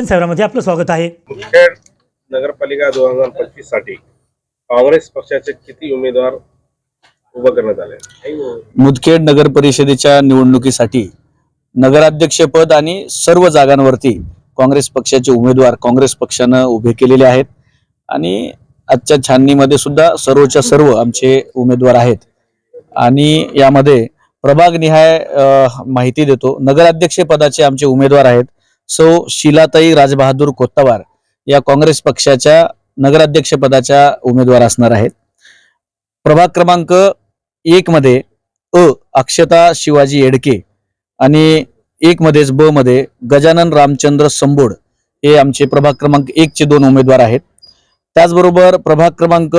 दर्शन सेवरामध्ये आपलं स्वागत आहे. मुदखेड नगरपालिका दोन हजार पंचवीससाठी काँग्रेस पक्षाचे किती उमेदवार उभं करण्यात आले? मुदखेड नगर परिषदेच्या निवडणुकीसाठी नगराध्यक्षपद आणि सर्व जागांवरती काँग्रेस पक्षाचे उमेदवार काँग्रेस पक्षानं उभे केलेले आहेत. आणि आजच्या छाननीमध्ये सुद्धा सर्वच्या सर्व आमचे उमेदवार आहेत. आणि यामध्ये प्रभागनिहाय अ, माहिती देतो. नगराध्यक्ष पदाचे आमचे उमेदवार आहेत. सौ शिलाताई राजबहादूर कोत्तावार या काँग्रेस पक्षाच्या नगराध्यक्ष पदाच्या उमेदवार असणार आहेत. प्रभाग क्रमांक एक मध्ये अ अक्षता शिवाजी येडके आणि एक मध्येच ब मध्ये गजानन रामचंद्र संबोड हे आमचे प्रभाग क्रमांक एक चे दोन उमेदवार आहेत. त्याचबरोबर प्रभाग क्रमांक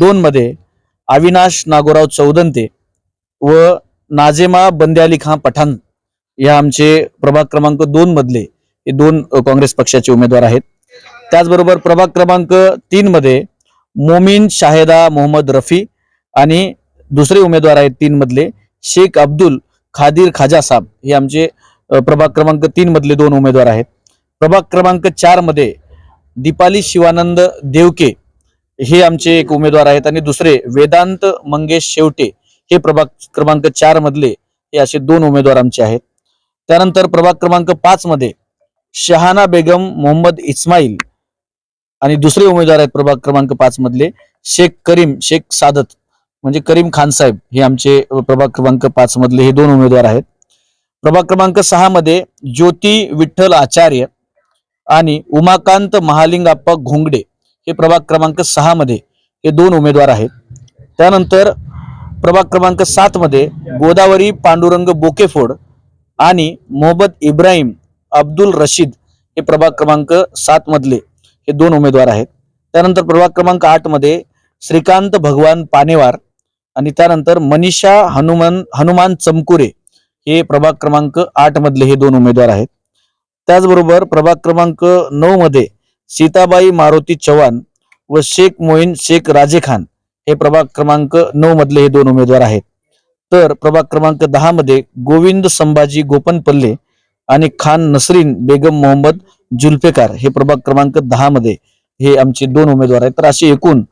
दोन मध्ये अविनाश नागोराव चौदंते व नाजेमा बंदे अली खां पठाण या आमचे प्रभाग क्रमांक दोन मधले हे दोन काँग्रेस पक्षाचे उमेदवार आहेत. त्याचबरोबर प्रभाग क्रमांक तीन मध्ये मोमीन शाहेदा मोहम्मद रफी आणि दुसरे उमेदवार आहेत तीन मधले शेख अब्दुल खादीर खाजा साहब हे आमचे प्रभाग क्रमांक तीन मधले दोन उमेदवार आहेत. प्रभाग क्रमांक चारमध्ये दीपाली शिवानंद देवके हे आमचे एक उमेदवार आहेत आणि दुसरे वेदांत मंगेश शेवटे हे प्रभाग क्रमांक चार मधले हे असे दोन उमेदवार आमचे आहेत. त्यानंतर प्रभाग क्रमांक पाच मध्ये शहाना बेगम मोहम्मद इस्माईल आणि दुसरे उमेदवार आहेत प्रभाग क्रमांक पाच मधले शेख करीम शेख सादत म्हणजे करीम खान साहेब हे आमचे प्रभाग क्रमांक पाच मधले हे दोन उमेदवार आहेत. प्रभाग क्रमांक सहा मध्ये ज्योती विठ्ठल आचार्य आणि उमाकांत महालिंगाप्पा घोंगडे हे प्रभाग क्रमांक सहा मध्ये हे दोन उमेदवार आहेत. त्यानंतर प्रभाग क्रमांक सात मध्ये गोदावरी पांडुरंग बोकेफोड आणि मोहम्मद इब्राहिम अब्दुल रशीद हे प्रभाग क्रमांक सात मधले हे दोन उमेदवार आहेत. त्यानंतर प्रभाग क्रमांक आठमध्ये श्रीकांत भगवान पानेवार आणि त्यानंतर मनीषा हनुमान हनुमान चमकुरे हे प्रभाग क्रमांक आठ मधले हे दोन उमेदवार आहेत. त्याचबरोबर प्रभाग क्रमांक नऊ मध्ये सीताबाई मारुती चव्हाण व शेख मोईन शेख राजे खान हे प्रभाग क्रमांक नऊ मधले हे दोन उमेदवार आहेत. तर प्रभाग क्रमांक दहा मध्ये गोविंद संभाजी गोपनपल्ले आणि खान नसरीन बेगम मोहम्मद जुल्फेकार हे प्रभाग क्रमांक दहा मध्ये हे आमचे दोन उमेदवार आहेत. तर असे एकूण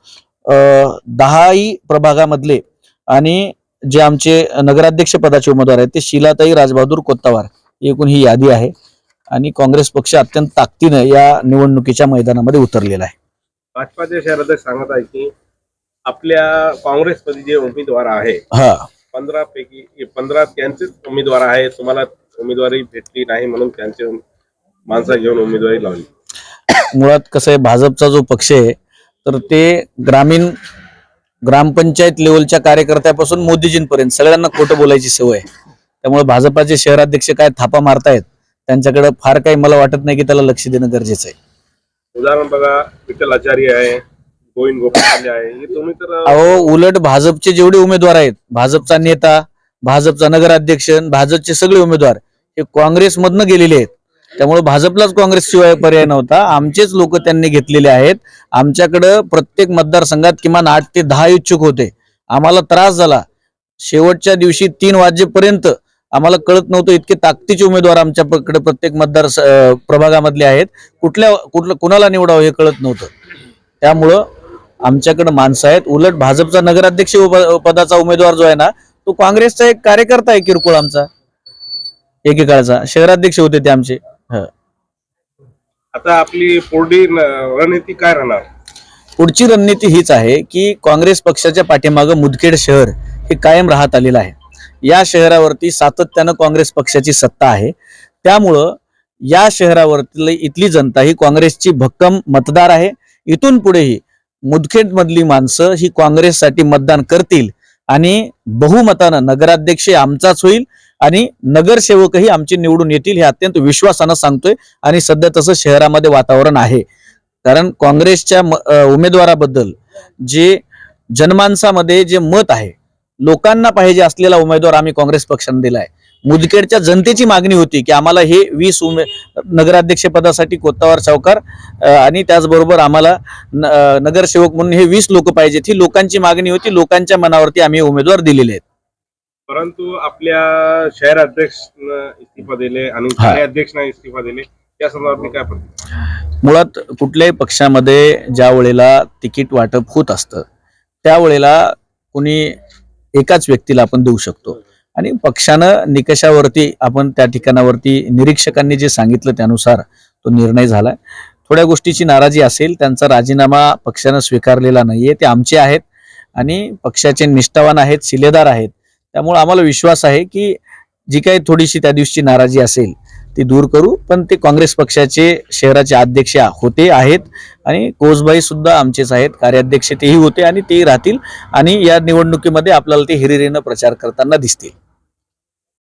दहाही प्रभागामधले आणि जे आमचे नगराध्यक्ष पदाचे उमेदवार आहेत ते शिलाताई राजबहादूर कोत्तावार एकूण ही यादी आहे. आणि काँग्रेस पक्ष अत्यंत ताकदीनं या निवडणुकीच्या मैदानामध्ये उतरलेला आहे. भाजपाचे शहराध्यक्ष सांगत आहे की आपल्या काँग्रेसमध्ये जे उमेदवार आहे हा. पंधरा पैकी पंधरा त्यांचेच उमेदवार आहे. तुम्हाला उमेदवारी भेटली नाही म्हणून त्यांचे माणसं घेऊन उमेदवारी लावली. मुळात कसं आहे भाजपचा जो पक्ष आहे तर ते ग्रामीण ग्रामपंचायत लेवलच्या कार्यकर्त्यापासून मोदीजींपर्यंत सगळ्यांना खोटं बोलायची सवय आहे. त्यामुळे भाजपाचे शहराध्यक्ष काय थापा मारतायत त्यांच्याकडे फार काही मला वाटत नाही की त्याला लक्ष देणं गरजेचं आहे. उदाहरण बघा विठ्ठल आचार्य आहे गोविंद गोपाल आहे हे तुम्ही तर अहो उलट भाजपचे जेवढे उमेदवार आहेत भाजपचा नेता भाजपचा नगराध्यक्ष भाजपचे सगळे उमेदवार हे काँग्रेसमधनं गेलेले आहेत. त्यामुळे भाजपलाच काँग्रेसशिवाय पर्याय नव्हता. आमचेच लोक त्यांनी घेतलेले आहेत. आमच्याकडं प्रत्येक मतदारसंघात किमान आठ ते दहा इच्छुक होते. आम्हाला त्रास झाला. शेवटच्या दिवशी तीन वाजेपर्यंत आम्हाला कळत नव्हतं इतके ताकदीचे उमेदवार आमच्याकडे प्रत्येक मतदार स- प्रभागामधले आहेत. कुठल्या कुठलं कुणाला निवडावं हे कळत नव्हतं. त्यामुळं आमच्याकडे माणसं आहेत. उलट भाजपचा नगराध्यक्ष उप- पदाचा उमेदवार जो आहे ना तो काँग्रेसचा एक कार्यकर्ता आहे किरकोळ आमचा. एकेकाळचा. शहराध्यक्ष होते ते आमचे. हं. आता आपली पुढील रणनीती काय राहणार? पुढची रणनीती हीच आहे की काँग्रेस पक्षाच्या पाठीमागं मुदखेड शहर हे कायम राहत आलेलं आहे. या शहरावरती सातत्यानं काँग्रेस पक्षाची सत्ता आहे. त्यामुळं या शहरावरती इथली जनता ही काँग्रेसची भक्कम मतदार आहे. इथून पुढेही मुदखेड मधली माणसं ही काँग्रेससाठी मतदान करतील आणि बहुमतानं नगराध्यक्ष आमचाच होईल. आणि नगरसेवकही आमचे निवडून येतील हे अत्यंत विश्वासानं सांगतोय. आणि सध्या तसं शहरामध्ये वातावरण आहे. कारण काँग्रेसच्या म- उमेदवाराबद्दल जे जनमानसामध्ये जे मत आहे लोकांना पाहिजे असलेला उमेदवार आम्ही काँग्रेस पक्षाने दिलाय. मुदखेडच्या जनतेची मागणी होती की आम्हाला हे वीस उमे नगराध्यक्षपदासाठी कोत्तावार सावकार आणि त्याचबरोबर आम्हाला न- नगरसेवक म्हणून हे वीस लोक पाहिजेत. ही लोकांची मागणी होती. लोकांच्या मनावरती आम्ही उमेदवार दिलेले आहेत. परंतु आपल्या शहर अध्यक्ष इस्तीफा दिले आणि. कार्याध्यक्षना इस्तीफा दिले त्या संदर्भात मी काय मुळात कुठल्याही पक्षामध्ये ज्या वेळेला तिकीट वाटप होत असतं त्यावेळेला कुणी एकाच व्यक्तीला आपण देऊ शकतो. आणि पक्षानं निकषावरती आपण त्या ठिकाणावरती निरीक्षकांनी जे सांगितलं त्यानुसार तो निर्णय झालाय. थोड्या गोष्टीची नाराजी असेल त्यांचा राजीनामा पक्षानं स्वीकारलेला नाहीये ते आमचे आहेत. आणि पक्षाचे निष्ठावान आहेत शिलेदार आहेत. त्यामुळे आम्हाला विश्वास आहे की जी काही थोडीशी त्या दिवशी नाराजी असेल ती दूर करू पण ते काँग्रेस पक्षाचे शहराचे अध्यक्ष होते आहेत आणि कोसबाई सुद्धा आमचेच आहेत. कार्याध्यक्ष तेही होते आणि तेही राहतील आणि या निवडणुकीमध्ये आपल्याला ते हिरिरीनं प्रचार करताना दिसतील.